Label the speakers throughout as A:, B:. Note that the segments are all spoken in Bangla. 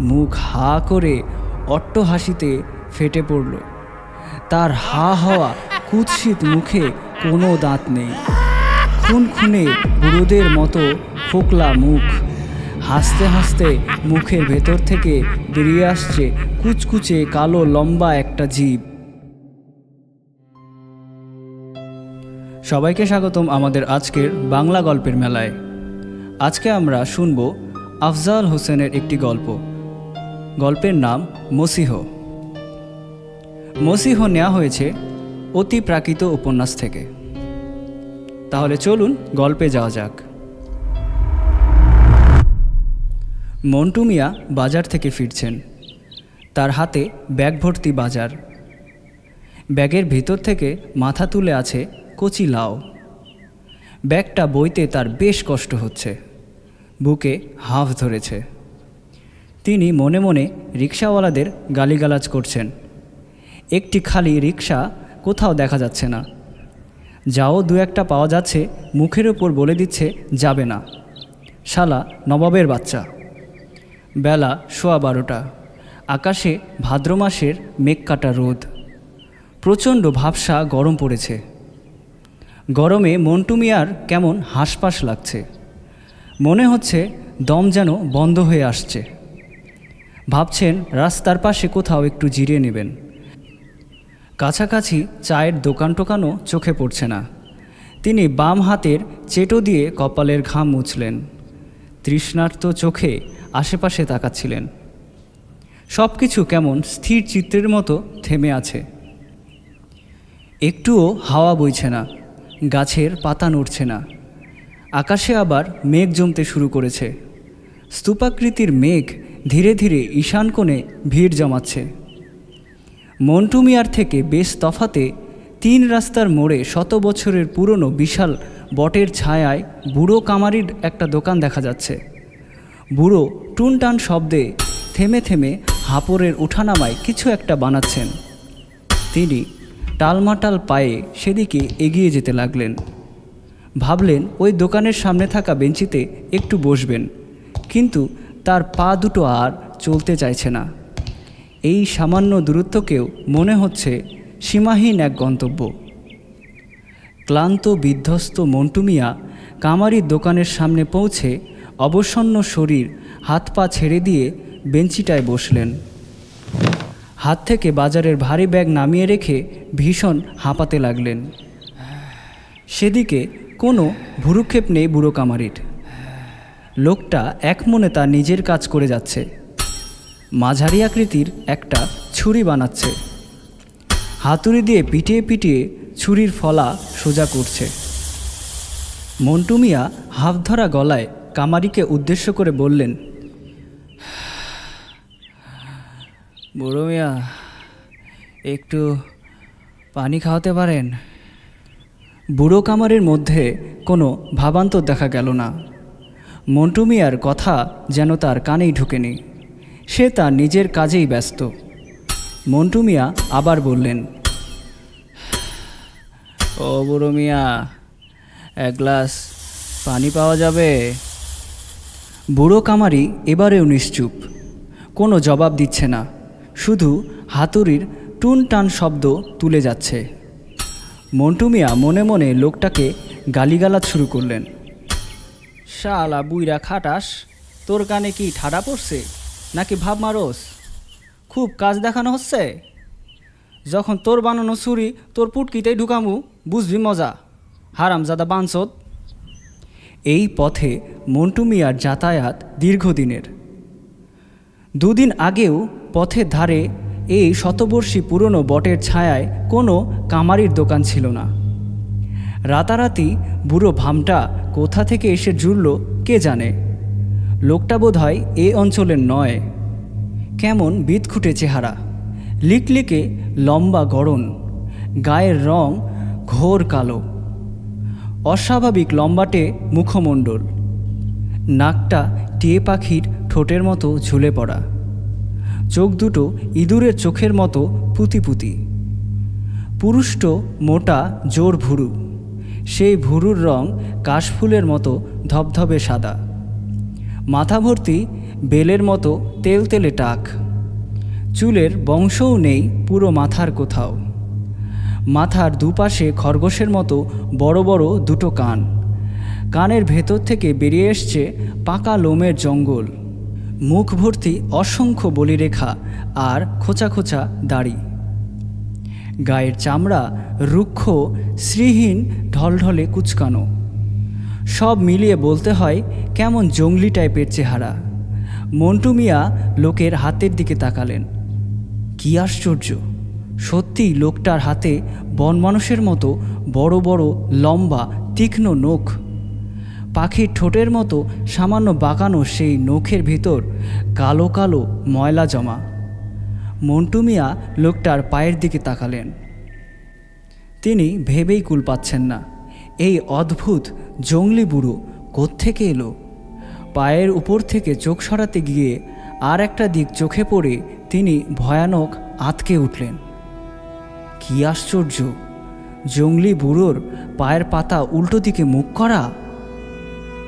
A: মুখ হা করে অট্ট হাসিতে ফেটে পড়ল। তার হা হওয়া কুৎসিত মুখে কোনো দাঁত নেই। খুন খুনে বুড়োদের মতো ফোকলা মুখ। হাসতে হাসতে মুখের ভেতর থেকে বেরিয়ে আসছে কুচকুচে কালো লম্বা একটা জীব। সবাইকে স্বাগতম আমাদের আজকের বাংলা গল্পের মেলায়। আজকে আমরা শুনব আফজাল হোসেনের একটি গল্প। গল্পের নাম মসিহ। মসিহ নেওয়া হয়েছে অতি প্রাকৃত উপন্যাস থেকে। তাহলে চলুন গল্পে যাওয়া যাক। মন্টু মিয়া বাজার থেকে ফিরছেন। তার হাতে ব্যাগ ভর্তি বাজার। ব্যাগের ভিতর থেকে মাথা তুলে আছে কচি লাউ। ব্যাগটা বইতে তার বেশ কষ্ট হচ্ছে। বুকে হাফ ধরেছে। তিনি মনে মনে রিক্সাওয়ালাদের গালিগালাজ করছেন। একটি খালি রিক্সা কোথাও দেখা যাচ্ছে না। যাও দু একটা পাওয়া যাচ্ছে, মুখের ওপর বলে দিচ্ছে, যাবে না। শালা নবাবের বাচ্চা। বেলা সোয়া বারোটা। আকাশে ভাদ্র মাসের মেঘ কাটা রোদ। প্রচণ্ড ভাবসা গরম পড়েছে। গরমে মন্টু মিয়ার কেমন হাঁসপাস লাগছে। মনে হচ্ছে দম যেন বন্ধ হয়ে আসছে। ভাবছেন রাস্তার পাশে কোথাও একটু জিরিয়ে নেবেন। কাছাকাছি চায়ের দোকান টোকানও চোখে পড়ছে না। তিনি বাম হাতের চেটো দিয়ে কপালের ঘাম মুছলেন। তৃষ্ণার্ত চোখে আশেপাশে তাকাচ্ছিলেন। সব কিছু কেমন স্থির চিত্রের মতো থেমে আছে। একটুও হাওয়া বইছে না, গাছের পাতা নড়ছে না। আকাশে আবার মেঘ জমতে শুরু করেছে। স্তূপাকৃতির মেঘ ধীরে ধীরে ঈশান কোণে ভিড় জমাচ্ছে। মন্টু মিয়ার থেকে বেশ তফাতে তিন রাস্তার মোড়ে শত বছরের পুরনো বিশাল বটের ছায়ায় বুড়ো কামারির একটা দোকান দেখা যাচ্ছে। বুড়ো টুনটান শব্দে থেমে থেমে হাঁপড়ের উঠানামায় কিছু একটা বানাচ্ছেন। তিনি টালমাটাল পায়ে সেদিকে এগিয়ে যেতে লাগলেন। ভাবলেন ওই দোকানের সামনে থাকা বেঞ্চিতে একটু বসবেন, কিন্তু তার পা দুটো আর চলতে চাইছে না। এই সামান্য দূরত্বকেও মনে হচ্ছে সীমাহীন এক গন্তব্য। ক্লান্ত, বিধ্বস্ত মন্টু মিয়া কামারির দোকানের সামনে পৌঁছে অবসন্ন শরীর হাত পা ছেড়ে দিয়ে বেঞ্চিটায় বসলেন। হাত থেকে বাজারের ভারী ব্যাগ নামিয়ে রেখে ভীষণ হাঁপাতে লাগলেন। সেদিকে কোনো ভুরুক্ষেপ নেই বুড়ো কামারির। লোকটা এক মনে তার নিজের কাজ করে যাচ্ছে। মাঝারি আকৃতির একটা ছুরি বানাচ্ছে। হাতুড়ি দিয়ে পিটিয়ে পিটিয়ে ছুরির ফলা সোজা করছে। মন্টু মিয়া হাফ ধরা গলায় কামারিকে উদ্দেশ্য করে বললেন, বুড়ো মিয়া, একটু পানি খাওয়াতে পারেন? বুড়ো কামারের মধ্যে কোনো ভাবান্তর দেখা গেল না। মন্টু মিয়ার কথা যেন তার কানেই ঢুকেনি। সে তার নিজের কাজেই ব্যস্ত। মন্টু মিয়া আবার বললেন, ও বুড়ো মিয়া, এক গ্লাস পানি পাওয়া যাবে? বুড়ো কামারি এবারেও নিশ্চুপ। কোনো জবাব দিচ্ছে না। শুধু হাতুড়ির টুন টান শব্দ তুলে যাচ্ছে। মন্টু মিয়া মনে মনে লোকটাকে গালিগালাজ শুরু করলেন। শালা বুইরা খাটাস, তোর কানে কি ঠাডা পড়ছে? নাকি ভাব মারস? খুব কাজ দেখানো হচ্ছে? যখন তোর বানানো ছুরি তোর পুটকিতেই ঢুকামু, বুঝবি মজা। হারামজাদা বাঞ্চত এই পথে মন্টু মিয়ার যাতায়াত দীর্ঘদিনের। দুদিন আগেও পথের ধারে এই শতবর্ষী পুরনো বটের ছায়ায় কোনো কামারির দোকান ছিল না। রাতারাতি বুড়ো ভামটা কোথা থেকে এসে জুড়ল কে জানে? লোকটা বোধ হয় এ অঞ্চলের নয়। কেমন বিদখুটে চেহারা। লিকলিকে লম্বা গড়ন, গায়ের রং ঘোর কালো। অস্বাভাবিক লম্বাটে মুখমণ্ডল। নাকটা টিয়ে পাখির ঠোঁটের মতো ঝুলে পড়া। চোখ দুটো ইঁদুরের চোখের মতো পুতি পুতি। পুরুষ্ট মোটা, জোর ভুরু। সেই ভুরুর রং কাশফুলের মতো ধবধবে সাদা। মাথা ভর্তি বেলের মতো তেলতেলে টাক। চুলের বংশও নেই পুরো মাথার কোথাও। মাথার দুপাশে খরগোশের মতো বড় বড় দুটো কান। কানের ভেতর থেকে বেরিয়ে এসছে পাকা লোমের জঙ্গল। মুখ ভর্তি অসংখ্য বলিরেখা আর খোঁচা খোঁচা দাড়ি। গায়ের চামড়া, রুক্ষ, শ্রীহীন, ঢলঢলে কুচকানো। সব মিলিয়ে বলতে হয়, কেমন জঙ্গলি টাইপের চেহারা। মন্টু মিয়া লোকের হাতের দিকে তাকালেন। কি আশ্চর্য! সত্যিই লোকটার হাতে বনমানুষের মতো বড় বড়, লম্বা, তীক্ষ্ণ নখ। পাখির ঠোঁটের মতো সামান্য বাঁকানো সেই নখের ভিতর কালো কালো ময়লা জমা। মন্টু মিয়া লোকটার পায়ের দিকে তাকালেন। তিনি ভেবেই কুল পাচ্ছেন না, এই অদ্ভুত জঙ্গলি বুড়ো কোত্থেকে এলো? পায়ের উপর থেকে চোখ সরাতে গিয়ে আর একটা দিক চোখে পড়ে তিনি ভয়ানক আতকে উঠলেন। কি আশ্চর্য! জঙ্গলি বুড়োর পায়ের পাতা উল্টো দিকে মুখ করা?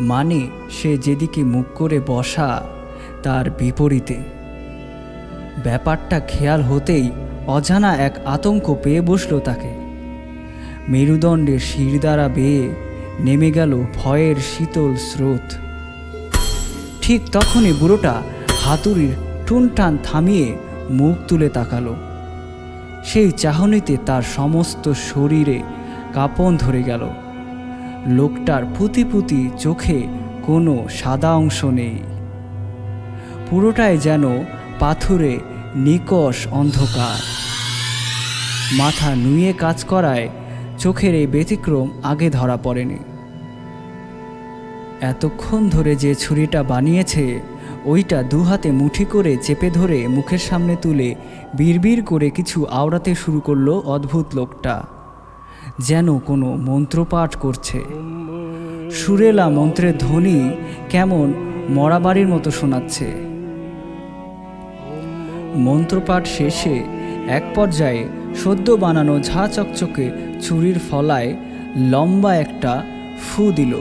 A: মানে সে যেদিকে মুখ করে বসা, তার বিপরীতে। ব্যাপারটা খেয়াল হতেই অজানা এক আতঙ্ক পেয়ে বসল তাকে। মেরুদণ্ডের শিরদাঁড়া বেয়ে নেমে গেল ভয়ের শীতল স্রোত। ঠিক তখনই বুড়োটা হাতুড়ির টুনটান থামিয়ে মুখ তুলে তাকালো। সেই চাহনিতে তার সমস্ত শরীরে কাঁপন ধরে গেল। লোকটার পুঁতি পুঁতি চোখে কোনো সাদা অংশ নেই। পুরোটাই যেন পাথুরে নিকষ অন্ধকার। মাথা নুয়ে কাজ করায় চোখের এই ব্যতিক্রম আগে ধরা পড়েনি। এতক্ষণ ধরে যে ছুরিটা বানিয়েছে, ওইটা দু হাতে মুঠি করে চেপে ধরে মুখের সামনে তুলে বিড়বিড় করে কিছু আওড়াতে শুরু করল অদ্ভুত লোকটা, যেন কোনো মন্ত্রপাঠ করছে। সুরেলা মন্ত্রের ধ্বনি কেমন মরাবাড়ির মতো শোনাচ্ছে। মন্ত্রপাঠ শেষে এক পর্যায়ে সদ্য বানানো ঝা চকচকে ছুরির ফলায় লম্বা একটা ফু দিল।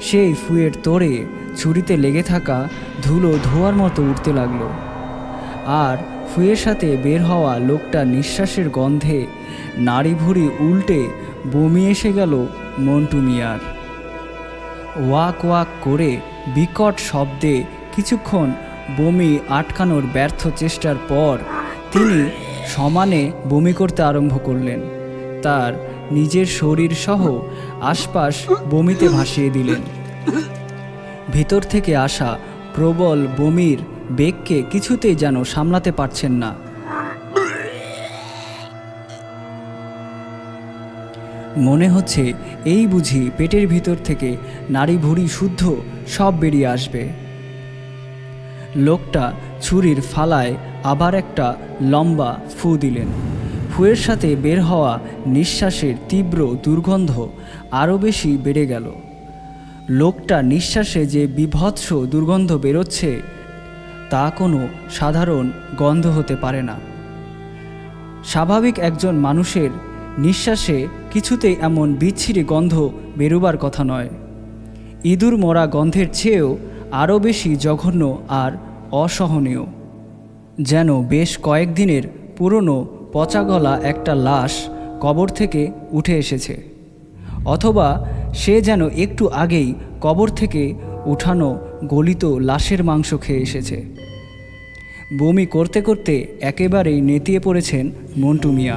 A: সেই ফুয়ের তোড়ে ছুরিতে লেগে থাকা ধুলো ধোয়ার মতো উঠতে লাগল। আর ফুয়ের সাথে বের হওয়া লোকটা নিঃশ্বাসের গন্ধে নাড়ি ভুড়ি উল্টে বমি এসে গেল মন্টু মিয়ার। ওয়াক ওয়াক করে বিকট শব্দে কিছুক্ষণ বমি আটকানোর ব্যর্থ চেষ্টার পর তিনি সমানে বমি করতে আরম্ভ করলেন। তার নিজের শরীর সহ আশপাশ বমিতে ভাসিয়ে দিলেন। ভিতর থেকে আসা প্রবল বমির বেগকে কিছুতেই যেন সামলাতে পারছেন না। মনে হচ্ছে এই বুঝি পেটের ভিতর থেকে নাড়ি ভুড়ি শুদ্ধ সব বেরিয়ে আসবে। লোকটা ছুরির ফালায় আবার একটা লম্বা ফু দিলেন। ফুয়ের সাথে বের হওয়া নিঃশ্বাসের তীব্র দুর্গন্ধ আরও বেশি বেড়ে গেল। লোকটা নিঃশ্বাসে যে বিভৎস দুর্গন্ধ বেরোচ্ছে, তা কোনো সাধারণ গন্ধ হতে পারে না। স্বাভাবিক একজন মানুষের নিঃশ্বাসে কিছুতেই এমন বিচ্ছিরি গন্ধ বেরোবার কথা নয়। ইঁদুর মরা গন্ধের চেয়েও আরও বেশি জঘন্য আর অসহনীয়, যেন বেশ কয়েকদিনের পুরনো পচাগলা একটা লাশ কবর থেকে উঠে এসেছে, অথবা সে যেন একটু আগেই কবর থেকে উঠানো গলিত লাশের মাংস খেয়ে এসেছে। বমি করতে করতে একেবারেই নেতিয়ে পড়েছেন মন্টু মিয়া।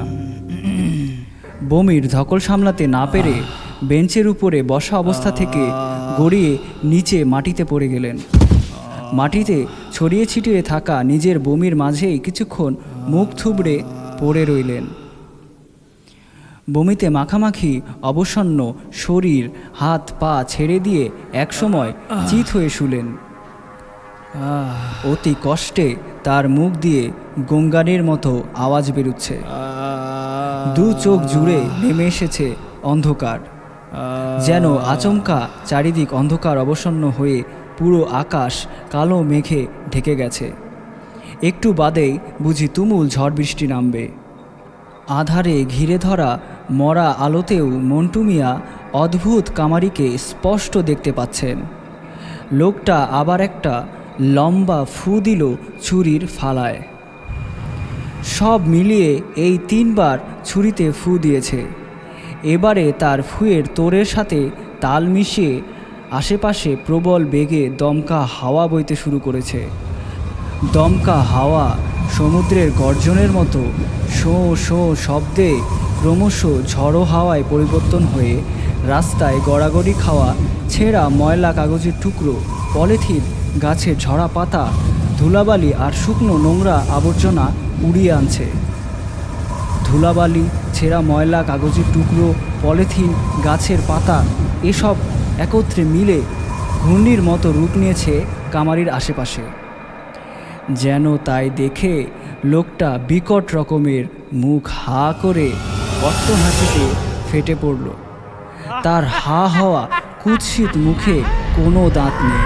A: বমির ধকল সামলাতে না পেরে বেঞ্চের উপরে বসা অবস্থা থেকে গড়িয়ে নিচে মাটিতে পড়ে গেলেন। মাটিতে ছড়িয়ে ছিটিয়ে থাকা নিজের বমির মাঝেই কিছুক্ষণ মুখ থুবড়ে পড়ে রইলেন। বমিতে মাখামাখি অবসন্ন শরীর, হাত, পা ছেড়ে দিয়ে একসময় চিত হয়ে শুলেন। অতি কষ্টে তার মুখ দিয়ে গঙ্গানের মতো আওয়াজ বেরুচ্ছে। দু চোখ জুড়ে নেমে এসেছে অন্ধকার। যেন আচমকা চারিদিক অন্ধকার অবসন্ন হয়ে পুরো আকাশ কালো মেঘে ঢেকে গেছে। একটু বাদেই বুঝি তুমুল ঝড় বৃষ্টি নামবে। আধারে ঘিরে ধরা মরা আলোতেও মন্টু মিয়া অদ্ভুত কামারিকে স্পষ্ট দেখতে পাচ্ছেন। লোকটা আবার একটা লম্বা ফু দিল ছুরির ফালায়। সব মিলিয়ে এই তিনবার ছুরিতে ফু দিয়েছে। এবারে তার ফুয়ের তোরের সাথে তাল মিশিয়ে আশেপাশে প্রবল বেগে দমকা হাওয়া বইতে শুরু করেছে। দমকা হাওয়া সমুদ্রের গর্জনের মতো শো শো শব্দে ক্রমশ ঝড়ো হাওয়ায় পরিবর্তন হয়ে রাস্তায় গড়াগড়ি খাওয়া ছেঁড়া ময়লা কাগজের টুকরো, পলিথিন, গাছের ঝরা পাতা, ধুলাবালি আর শুকনো নোংরা আবর্জনা উড়িয়ে আনছে। ধুলাবালি, ছেঁড়া ময়লা কাগজের টুকরো, পলিথিন, গাছের পাতা, এসব একত্রে মিলে ঘূর্ণির মতো রূপ নিয়েছে কামারির আশেপাশে। যেন তাই দেখে লোকটা বিকট রকমের মুখ হা করে অট্ট হাসিতে ফেটে পড়ল। তার হা হওয়া কুৎসিত মুখে কোনো দাঁত নেই।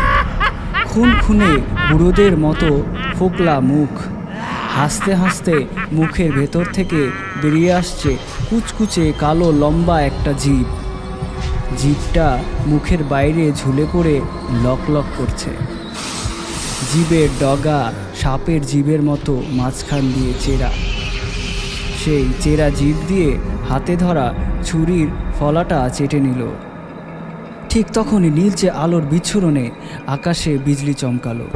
A: খুন খুনে বুড়োদের মতো ফোকলা মুখ। হাসতে হাসতে মুখের ভেতর থেকে বেরিয়ে আসছে কুচকুচে কালো লম্বা একটা জীব। জীবটা মুখের বাইরে ঝুলে পড়ে লক লক করছে। জীবের ডগা সাপের জীবের মতো মাঝখান দিয়ে চেরা। সেই চেরা জীব দিয়ে হাতে ধরা ছুরির ফলাটা চেটে নিল। ঠিক তখনই নীলচে আলোর বিচ্ছুরণে আকাশে বিজলি চমকালো।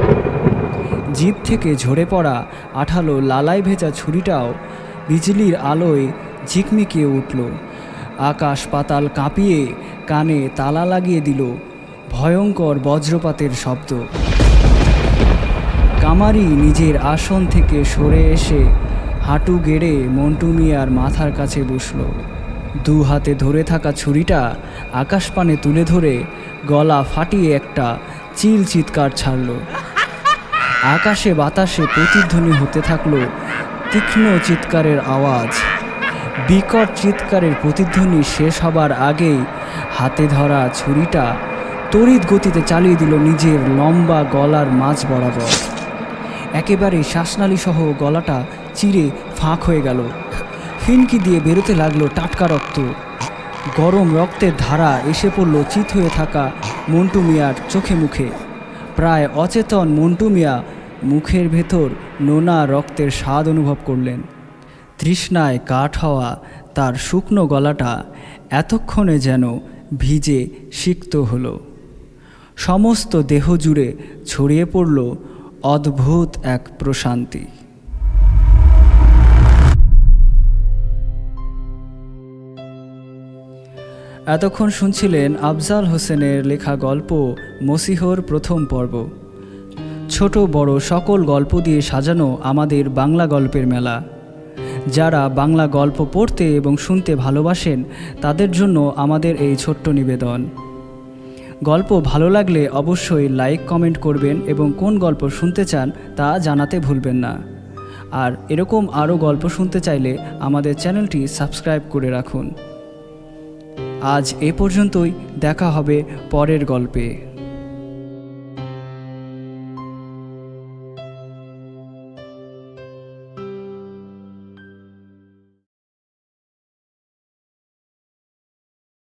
A: জিপ থেকে ঝরে পড়া আঠালো লালাই ভেজা ছুরিটাও বিজলির আলোয় ঝিকমিকিয়ে উঠল। আকাশ পাতাল কাঁপিয়ে কানে তালা লাগিয়ে দিল ভয়ঙ্কর বজ্রপাতের শব্দ। কামারি নিজের আসন থেকে সরে এসে হাঁটু গেড়ে মন্টু মিয়ার মাথার কাছে বসল। দু হাতে ধরে থাকা ছুরিটা আকাশপানে তুলে ধরে গলা ফাটিয়ে একটা চিল চিৎকার ছাড়ল। আকাশে বাতাসে প্রতিধ্বনি হতে থাকল তীক্ষ্ণ চিৎকারের আওয়াজ। বিকট চিৎকারের প্রতিধ্বনি শেষ হবার আগেই হাতে ধরা ছুরিটা তড়িৎ গতিতে চালিয়ে দিল নিজের লম্বা গলার মাঝ বরাবর। একেবারে শ্বাসনালী সহ গলাটা চিরে ফাঁক হয়ে গেল। ফিনকি দিয়ে বেরোতে লাগল টাটকা রক্ত। গরম রক্তের ধারা এসে পড়ল চিত হয়ে থাকা মন্টু মিয়ার চোখে মুখে। প্রায় অচেতন মন্টু মিয়া মুখের ভেতর নোনা রক্তের স্বাদ অনুভব করলেন। তৃষ্ণায় কাঠ হওয়া তার শুকনো গলাটা এতক্ষণে যেন ভিজে সিক্ত হলো। সমস্ত দেহ জুড়ে ছড়িয়ে পড়ল অদ্ভুত এক প্রশান্তি। এতক্ষণ শুনছিলেন আফজাল হোসেনের লেখা গল্প মসিহর প্রথম পর্ব। ছোট বড় সকল গল্প দিয়ে সাজানো আমাদের বাংলা গল্পের মেলা। যারা বাংলা গল্প পড়তে এবং শুনতে ভালোবাসেন, তাদের জন্য আমাদের এই ছোট্ট নিবেদন। গল্প ভালো লাগলে অবশ্যই লাইক, কমেন্ট করবেন এবং কোন গল্প শুনতে চান তা জানাতে ভুলবেন না। আর এরকম আরও গল্প শুনতে চাইলে আমাদের চ্যানেলটি সাবস্ক্রাইব করে রাখুন। আজ এ পর্যন্তই, দেখা হবে পরের গল্পে।